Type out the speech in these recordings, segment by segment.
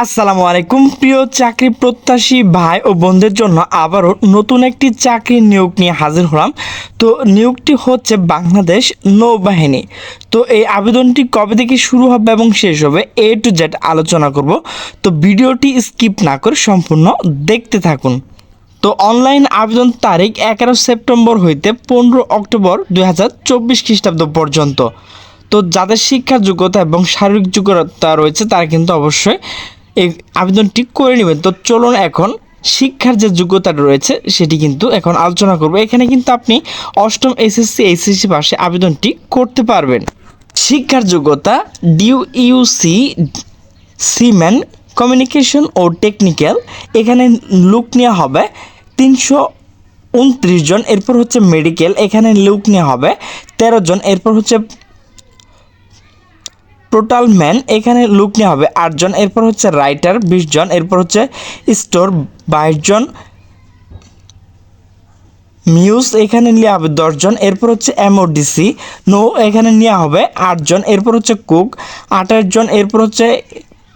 আসসালামু আলাইকুম, প্রিয় চাকরি প্রত্যাশী ভাই ও বোনদের জন্য আবারও নতুন একটি চাকরি নিয়োগ নিয়ে হাজির হলাম। তো নিয়োগটি হচ্ছে বাংলাদেশ নৌবাহিনী। তো এই আবেদনটি কবে থেকে শুরু হবে এবং শেষ হবে এ টু জেড আলোচনা করব। তো ভিডিওটি স্কিপ না করে সম্পূর্ণ দেখতে থাকুন। তো অনলাইন আবেদন তারিখ এগারো সেপ্টেম্বর হইতে পনেরো অক্টোবর দুই হাজার চব্বিশ খ্রিস্টাব্দ পর্যন্ত। তো যাদের শিক্ষার যোগ্যতা এবং শারীরিক যোগ্যতা রয়েছে তারা কিন্তু অবশ্যই এই আবেদনটি করে নেবেন। তো চলুন এখন শিক্ষার যে যোগ্যতা রয়েছে, সেটি কিন্তু এখন আলোচনা করব। এখানে কিন্তু আপনি অষ্টম এসএসসি, এইচএসসি পাশে আবেদনটি করতে পারবেন। শিক্ষার যোগ্যতা ডিউ ইউসি সিম্যান কমিউনিকেশন ও টেকনিক্যাল। এখানে লুক নেওয়া হবে তিনশো উনত্রিশ জন, এরপর হচ্ছে মেডিকেল। এখানে লুক নেওয়া হবে তেরো জন, এরপর হচ্ছে টোটাল ম্যান এখানে লুক নেওয়া হবে আটজন, এরপর হচ্ছে রাইটার বিশ জন এরপর হচ্ছে স্টোর বাইশ জন মিউজ এখানে নেওয়া হবে দশজন, এরপর হচ্ছে এমওডিসি, নো এখানে নেওয়া হবে আটজন, এরপর হচ্ছে কুক আঠাশ জন এরপর হচ্ছে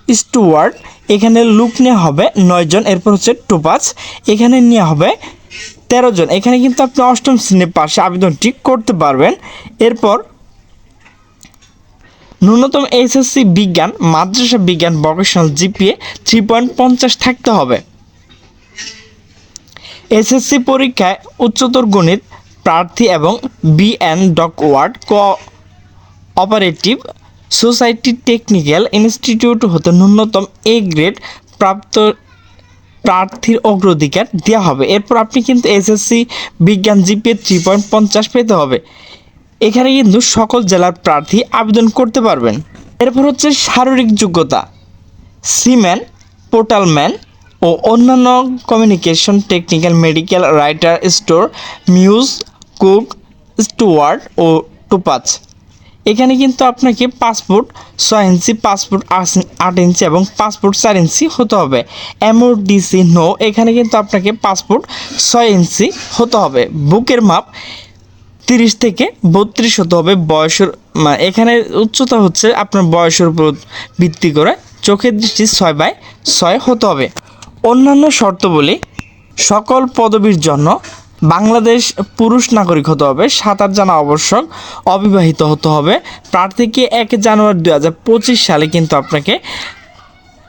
স্টুয়ার্ড এখানে লুক নেওয়া হবে নয়জন, এরপর হচ্ছে টোপাচ এখানে নেওয়া হবে তেরো জন এখানে কিন্তু আপনি অষ্টম শ্রেণির পাশে আবেদনটি করতে পারবেন। এরপর ন্যূনতম এসএসসি বিজ্ঞান, মাদ্রাসা বিজ্ঞান ভোকেশনাল জিপিএ থ্রি পয়েন্ট পঞ্চাশ থাকতে হবে। এসএসসি পরীক্ষায় উচ্চতর গণিত, প্রার্থী এবং BN dockyard cooperative society technical institute হতে ন্যূনতম এ গ্রেড প্রাপ্ত প্রার্থীর অগ্রাধিকার দেওয়া হবে। এরপর আপনি কিন্তু এসএসসি বিজ্ঞান জিপিএ থ্রি পয়েন্ট পঞ্চাশ পেতে হবে। এখানে কিন্তু সকল জেলার প্রার্থী আবেদন করতে পারবেন। এরপর হচ্ছে শারীরিক যোগ্যতা, সিম্যান পোর্টালম্যান ও অন্যান্য communication technical medical writer store muse cook steward ও টোপাচ এখানে কিন্তু আপনাকে পাসপোর্ট ছয় ইঞ্চি পাসপোর্ট আট ইঞ্চি এবং পাসপোর্ট চার ইঞ্চি হতে হবে। এমওডিসি নো এখানে কিন্তু আপনাকে পাসপোর্ট ছয় ইঞ্চি হতে হবে। বুকের মাপ তিরিশ থেকে বত্রিশ হতে হবে বয়সের এখানে উচ্চতা হচ্ছে আপনার বয়সের উপর ভিত্তি করে। চোখের দৃষ্টি ছয় বাই ছয় হতে হবে। অন্যান্য শর্ত বলি সকল পদবীর জন্য বাংলাদেশ পুরুষ নাগরিক হতে হবে সাঁতার জানা আবশ্যক অবিবাহিত হতে হবে। প্রার্থীকে এক জানুয়ারি দু হাজার পঁচিশ সালে কিন্তু আপনাকে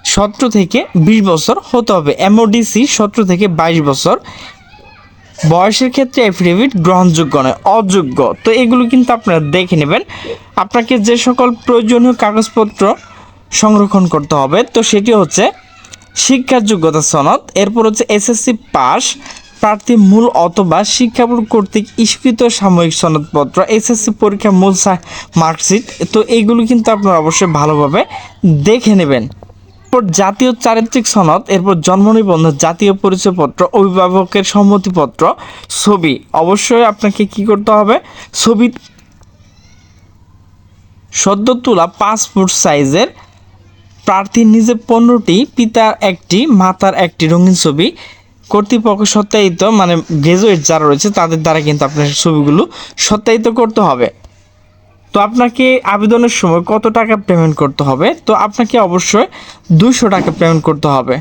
সতেরো থেকে বিশ বছর হতে হবে। এমওডিসি সতেরো থেকে বাইশ বছর। বয়সের ক্ষেত্রে এফিডেভিট গ্রহণযোগ্য নয়, অযোগ্য। তো এগুলো কিন্তু আপনারা দেখে নেবেন। আপনাকে যে সকল প্রয়োজনীয় কাগজপত্র সংরক্ষণ করতে হবে, তো সেটি হচ্ছে শিক্ষার যোগ্যতা সনদ, এরপর হচ্ছে এসএসসি পাস, প্রার্থী মূল অথবা শিক্ষা বোর্ড কর্তৃক স্বীকৃত সাময়িক সনদপত্র এসএসসি পরীক্ষা মূল মার্কশিট, তো এইগুলো কিন্তু আপনারা অবশ্যই ভালোভাবে দেখে নেবেন। এরপর জাতীয় চারিত্রিক সনদ, এরপর জন্ম নিবন্ধন, জাতীয় পরিচয়পত্র, অভিভাবকের সম্মতিপত্র, ছবি। অবশ্যই আপনাকে কি করতে হবে? ছবি সদ্য তোলা পাসপোর্ট সাইজের প্রার্থী নিজে পণ্যটি, পিতার একটি, মাতার একটি রঙিন ছবি। কর্তৃপক্ষ সত্যায়িত মানে গ্রাজুয়েট যারা রয়েছে, তাদের দ্বারা কিন্তু আপনার ছবিগুলো সত্যায়িত করতে হবে। তো আপনাকে আবেদনের সময় কত টাকা পেমেন্ট করতে হবে? তো আপনাকে অবশ্যই দুশো টাকা পেমেন্ট করতে হবে।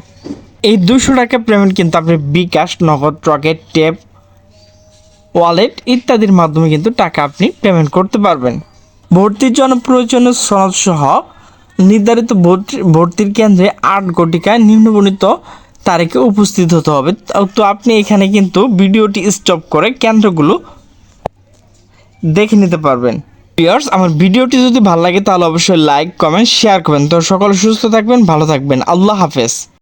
এই দুশো টাকা পেমেন্ট কিন্তু আপনি বিকাশ, নগদ, রকেট টেপ ওয়ালেট ইত্যাদির মাধ্যমে কিন্তু টাকা আপনি পেমেন্ট করতে পারবেন। ভর্তির জন্য প্রয়োজনীয় সনদ সহ নির্ধারিত ভর্তি, ভর্তির কেন্দ্রে আট ঘটিকায় নিম্নবর্ণিত তারিখে উপস্থিত হতে হবে। তো আপনি এখানে কিন্তু ভিডিওটি স্টপ করে কেন্দ্রগুলো দেখে নিতে পারবেন। ভিউয়ার্স, আমার ভিডিওটি যদি ভালো লাগে তাহলে অবশ্যই লাইক, কমেন্ট, শেয়ার করবেন। তো সকলে সুস্থ থাকবেন, ভালো থাকবেন। আল্লাহ হাফেজ।